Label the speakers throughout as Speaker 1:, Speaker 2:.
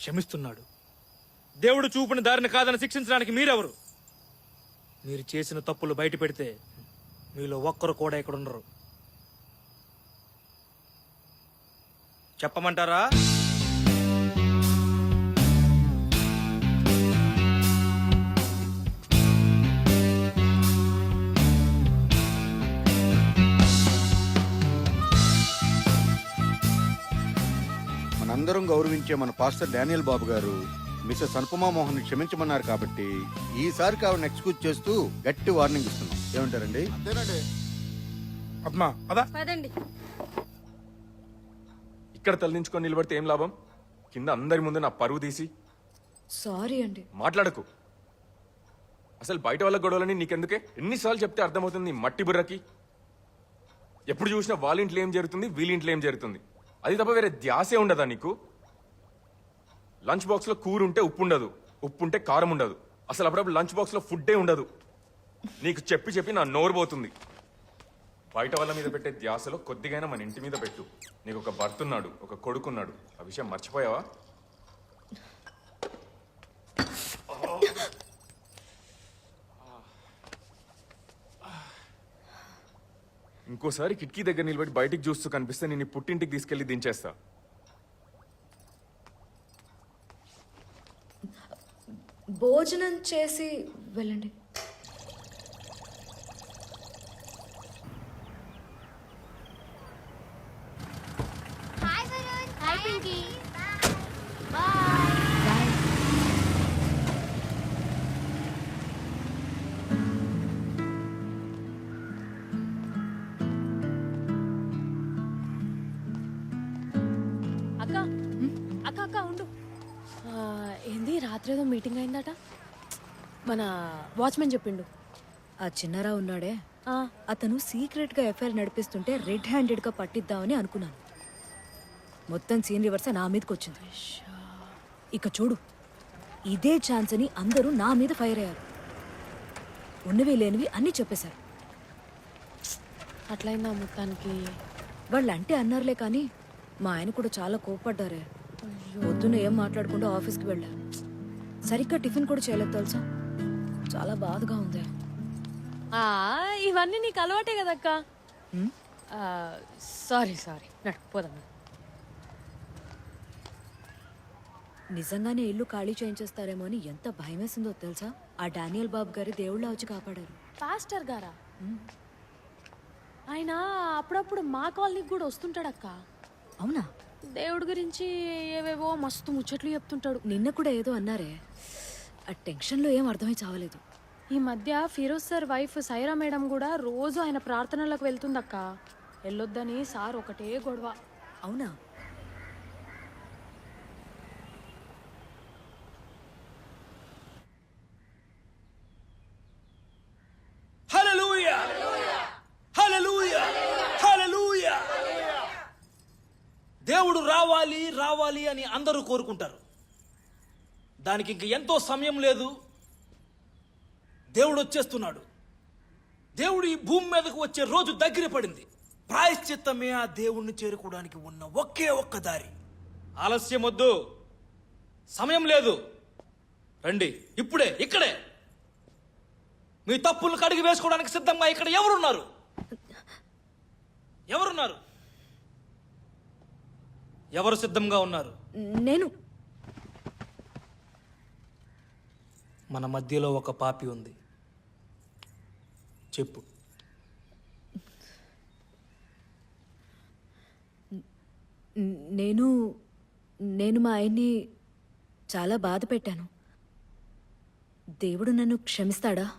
Speaker 1: క్షమిస్తున్నాడు. దేవుడు చూపిన దారిని కాదని శిక్షించడానికి మీరెవరు? మీరు చేసిన తప్పులు బయట పెడితే మీలో ఒక్కరు కూడా ఇక్కడ ఉండరు. చెప్పమంటారా?
Speaker 2: మనందరం గౌరవించే మన పాస్టర్ డానియల్ బాబు గారు మిస్సెస్ అనుపమా మోహన్ క్షమించమన్నారు కాబట్టి ఈసారికి ఆవిడని ఎక్స్క్యూజ్ చేస్తూ గట్టి వార్నింగ్ ఇస్తున్నాం. ఏమంటారండి?
Speaker 3: పదండి.
Speaker 4: ఇక్కడ తలదించుకొని నిలబడితే ఏం లాభం? కింద అందరి ముందు నా పరువు తీసి.
Speaker 3: సారీ అండి.
Speaker 4: మాట్లాడకు. అసలు బయట వాళ్ళ గొడవలని నీకెందుకే? ఎన్నిసార్లు చెప్తే అర్థమవుతుంది మట్టి బుర్రకి? ఎప్పుడు చూసినా వాళ్ళ ఇంట్లో ఏం జరుగుతుంది వీళ్ళ ఇంట్లో ఏం జరుగుతుంది? అది తప్ప వేరే ధ్యాసే ఉండదా నీకు? లంచ్ బాక్స్లో కూర ఉంటే ఉప్పు ఉండదు ఉప్పు ఉంటే కారం ఉండదు అసలు అప్పుడప్పుడు లంచ్ బాక్స్లో ఫుడ్డే ఉండదు. నీకు చెప్పి చెప్పి నా నోరు పోతుంది. బయట వాళ్ళ మీద పెట్టే ధ్యాసలో కొద్దిగైనా మన ఇంటి మీద పెట్టు. నీకు ఒక భర్త ఉన్నాడు ఒక కొడుకున్నాడు. ఆ విషయం మర్చిపోయావా? ఇంకోసారి కిటికీ దగ్గర నిలబడి బయటికి చూస్తూ కనిపిస్తే నేను పుట్టింటికి తీసుకెళ్ళి దించేస్తా.
Speaker 3: భోజనం చేసి వెళ్ళండి.
Speaker 5: హాయ్ హాయ్ పింకీ
Speaker 6: ఆ, ఏంది రాత్రి ఏదో మీటింగ్ అయిందట. మన వాచ్మెన్ చెప్పిండు.
Speaker 3: ఆ చిన్నరా ఉన్నాడే.
Speaker 6: ఆ,
Speaker 3: అతను సీక్రెట్గా ఎఫ్ఐఆర్ నడిపిస్తుంటే రెడ్ హ్యాండెడ్గా పట్టిద్దామని అనుకున్నాను. మొత్తం సీన్ రివర్స్ నా మీదకి వచ్చింది. ఇక చూడు ఇదే ఛాన్స్ అని అందరూ నా మీద ఫైర్ అయ్యారు. ఉన్నవి లేనివి అన్నీ చెప్పేశారు.
Speaker 6: అట్లయిందా మొత్తానికి?
Speaker 3: వాళ్ళు అంటే అన్నారులే కానీ మా ఆయన కూడా చాలా కోపడ్డారే పొద్దున్న ఏం మాట్లాడకుండా ఆఫీస్కి వెళ్ళా. సరిగ్గా టిఫిన్ కూడా చేయలేదు తెలుసా? చాలా బాధగా ఉంది.
Speaker 6: ఆ, ఇవన్నీ నీకు అలవాటే కదక్క? Sorry sorry. నడు పోదాం.
Speaker 3: నిజంగానే ఇల్లు ఖాళీ చేయించేస్తారేమో అని ఎంత భయం వేసిందో తెలుసా? ఆ డానియల్ బాబు గారి దేవుళ్ళ వచ్చి కాపాడారు.
Speaker 6: పాస్టర్ గారా? ఆయన అప్పుడప్పుడు మా కాలనీకి కూడా వస్తుంటాడక్క.
Speaker 3: అవునా?
Speaker 6: దేవుడి గురించి ఏవేవో మస్తు ముచ్చట్లు చెప్తుంటాడు.
Speaker 3: నిన్న కూడా ఏదో అన్నారే. ఆ టెన్షన్లో ఏం అర్థమై చావలేదు.
Speaker 6: ఈ మధ్య Firoz sir wife Saira madam కూడా రోజు ఆయన ప్రార్థనలకు వెళ్తుందక్క. వెళ్ళొద్దని సార్ ఒకటే గొడవ.
Speaker 3: అవునా?
Speaker 1: రావాలి అని అందరూ కోరుకుంటారు. దానికి ఇంక ఎంతో సమయం లేదు. దేవుడు వచ్చేస్తున్నాడు. దేవుడు ఈ భూమి మీదకు వచ్చే రోజు దగ్గర పడింది. ప్రాయశ్చిత్తమే ఆ దేవుణ్ణి చేరుకోవడానికి ఉన్న ఒకే ఒక్క దారి. ఆలస్యం వద్దు. సమయం లేదు. రండి ఇప్పుడే ఇక్కడే. మీ తప్పులు కడిగి వేసుకోవడానికి సిద్ధంగా ఇక్కడ ఎవరున్నారు? ఎవరున్నారు? ఎవరు సిద్ధంగా ఉన్నారు?
Speaker 3: నేను.
Speaker 1: మన మధ్యలో ఒక పాపి ఉంది. చెప్పు.
Speaker 3: నేను నేను మా ఆయన్ని చాలా బాధ పెట్టాను. దేవుడు నన్ను క్షమిస్తాడా?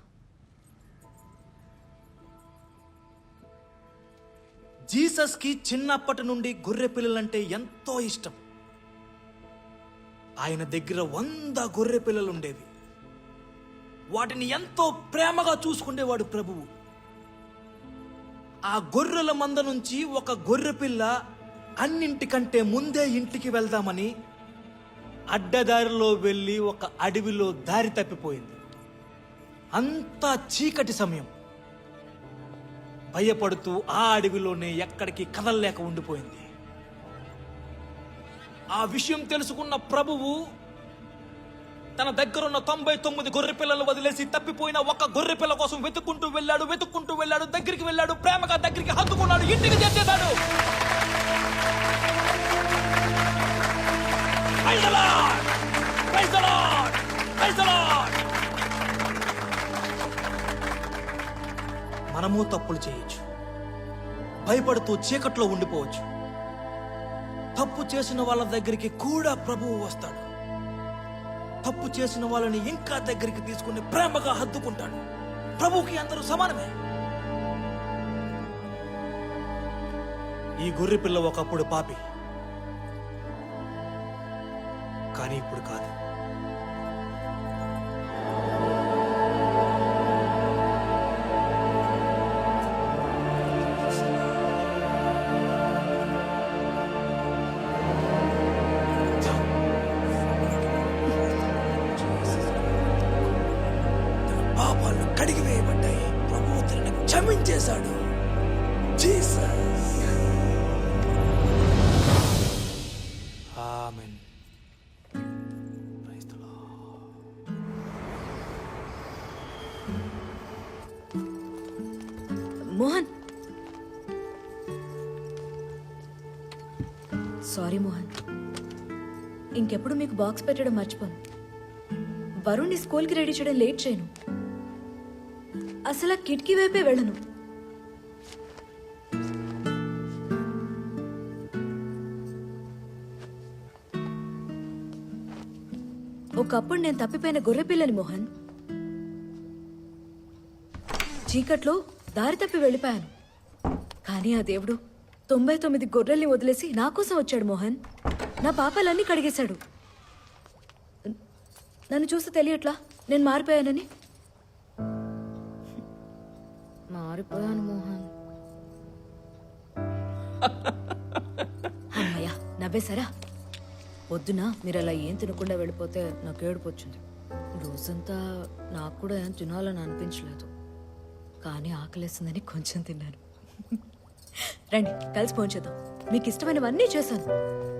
Speaker 1: జీసస్కి చిన్నప్పటి నుండి గొర్రె పిల్లలంటే ఎంతో ఇష్టం. ఆయన దగ్గర వంద గొర్రె పిల్లలు ఉండేవి వాటిని ఎంతో ప్రేమగా చూసుకునేవాడు ప్రభువు. ఆ గొర్రెల మంద నుంచి ఒక గొర్రె పిల్ల అన్నింటికంటే ముందే ఇంటికి వెళ్దామని అడ్డదారిలో వెళ్ళి ఒక అడవిలో దారి తప్పిపోయింది. అంతా చీకటి సమయం. భయపడుతూ ఆ అడవిలోనే ఎక్కడికి కదలలేక ఉండిపోయింది. ఆ విషయం తెలుసుకున్న ప్రభువు తన దగ్గరున్న తొంభై తొమ్మిది గొర్రె పిల్లలు వదిలేసి తప్పిపోయిన ఒక్క గొర్రె పిల్ల కోసం వెతుక్కుంటూ వెళ్ళాడు వెతుక్కుంటూ వెళ్ళాడు దగ్గరికి వెళ్ళాడు ప్రేమగా దగ్గరికి హత్తుకున్నాడు ఇంటికి చేసేశాడు Praise the Lord! మనము తప్పులు చేయొచ్చు. భయపడుతూ చీకట్లో ఉండిపోవచ్చు. తప్పు చేసిన వాళ్ళ దగ్గరికి కూడా ప్రభువు వస్తాడు. తప్పు చేసిన వాళ్ళని ఇంకా దగ్గరికి తీసుకుని ప్రేమగా హద్దుకుంటాడు. ప్రభుకి అందరూ సమానమే. ఈ గొర్రె పిల్ల ఒకప్పుడు పాపి. కానీ ఇప్పుడు కాదు. పాపాలు కడిగి వేయబడ్డాయి. ప్రభువు తనని క్షమించేశాడు. Jesus. Amen. Praise the Lord.
Speaker 3: Mohan. Sorry Mohan. ఇంకెప్పుడు మీకు బాక్స్ పెట్టడం మర్చిపోను. వరుణ్ని స్కూల్కి రెడీ చేయడం లేట్ చేయను. అసలు కిటికీ వైపే వెళ్ళను. ఒకప్పుడు నేను తప్పిపోయిన గొర్రె పిల్లని మోహన్ చీకట్లో దారి తప్పి వెళ్ళిపోయాను. కానీ ఆ దేవుడు తొంభై తొమ్మిది గొర్రెల్ని వదిలేసి నా కోసం వచ్చాడు మోహన్. నా పాపాలన్నీ కడిగేశాడు. నన్ను చూస్తే తెలియట్లా? నేను మారిపోయానని? మారిపోయాను మోహన్. అమ్మయ్యా నవ్వేశారా? పొద్దున మీరు అలా ఏం తినకుండా వెళ్ళిపోతే నాకు ఏడుపు వచ్చింది. రోజంతా నాకు కూడా ఏం తినాలని అనిపించలేదు. కానీ ఆకలేస్తుందని కొంచెం తిన్నాను. రండి కలిసి పోంచేద్దాం మీకు ఇష్టమైనవన్నీ చేశాను.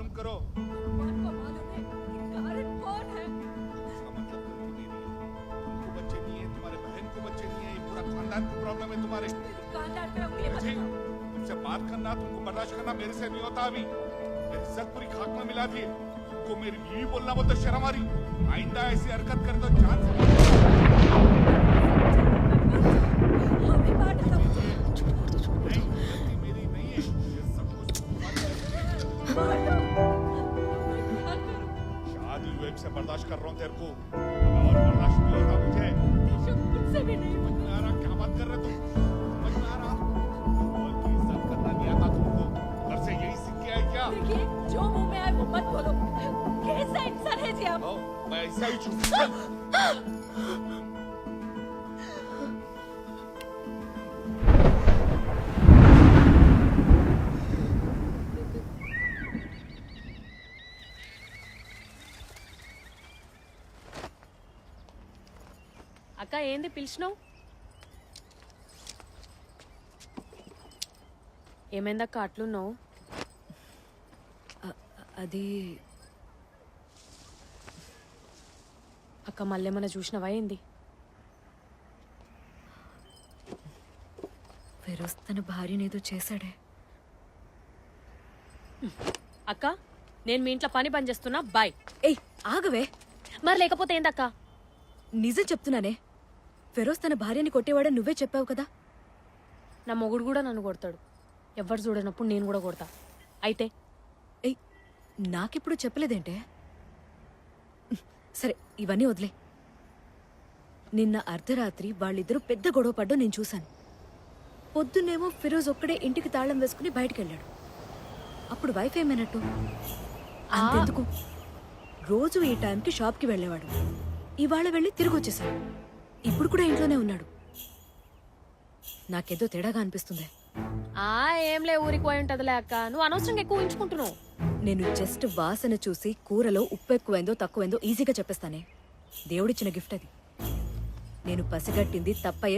Speaker 7: मालूम करो। इसका मतलब गलती मेरी है। तुमको बच्चे नहीं है तुम्हारे बहन को बच्चे नहीं है ये पूरा खानदान को प्रॉब्लम है तुम्हारे। तुमसे बात करना तुमको बर्दाश्त करना मेरे से नहीं होता अभी। मेरी इज़्ज़त पूरी खाक में मिला दी तुमको मेरी बीवी बोलना बोलते शर्म आ रही। आइंदा ऐसी हरकत करे तो जान से के आए क्या
Speaker 6: जो मुंह में आए वो मत बोलो कैसा इंसान है जी आप
Speaker 7: ओ, मैं ऐसा ही चुप चल
Speaker 6: అక్క ఏంది పిలిచినావు ఏమైందక్క అట్లున్నావు
Speaker 3: అది
Speaker 6: అక్క మళ్ళేమన్నా చూసినవా ఏంది?
Speaker 3: ఫిరోజ్ తన భార్యని ఏదో చేశాడే.
Speaker 6: అక్క నేను మీ ఇంట్లో పని పని చేస్తున్నా బాయ్.
Speaker 3: ఏయ్ ఆగవే.
Speaker 6: మరి లేకపోతే ఏందక్క?
Speaker 3: నిజం చెప్తున్నానే. ఫిరోజ్ తన భార్యని కొట్టేవాడని నువ్వే చెప్పావు కదా?
Speaker 6: నా మొగుడు కూడా నన్ను కొడతాడు. ఎవరు చూడనప్పుడు నేను కూడా కొడతా. అయితే
Speaker 3: నాకెప్పుడు చెప్పలేదేంటే? సరే ఇవన్నీ వదిలే. నిన్న అర్ధరాత్రి వాళ్ళిద్దరూ పెద్ద గొడవ పడ్డం నేను చూశాను. పొద్దున్నేమో ఫిరోజ్ ఒక్కడే ఇంటికి తాళం వేసుకుని బయటికెళ్ళాడు. అప్పుడు వైఫ్ ఏమైనట్టు? అంతెందుకు? రోజు ఈ టైంకి షాప్కి వెళ్ళేవాడు. ఇవాళ వెళ్ళి తిరిగి వచ్చేసాడు ఇప్పుడు కూడా ఇంట్లోనే ఉన్నాడు. నాకేదో తేడాగా అనిపిస్తుంది.
Speaker 6: ఆ ఏంలే ఊరికి పోయి ఉంటదిలే అక్క. నువ్వు అనవసరంగా ఎక్కువ ఉంచుకుంటున్నావు.
Speaker 3: నేను జస్ట్ వాసన చూసి కూరలో ఉప్పు ఎక్కువైందో తక్కువైందో ఈజీగా చెప్పేస్తానే. దేవుడిచ్చిన గిఫ్ట్ అది. నేను పసిగట్టింది తప్పయ్యే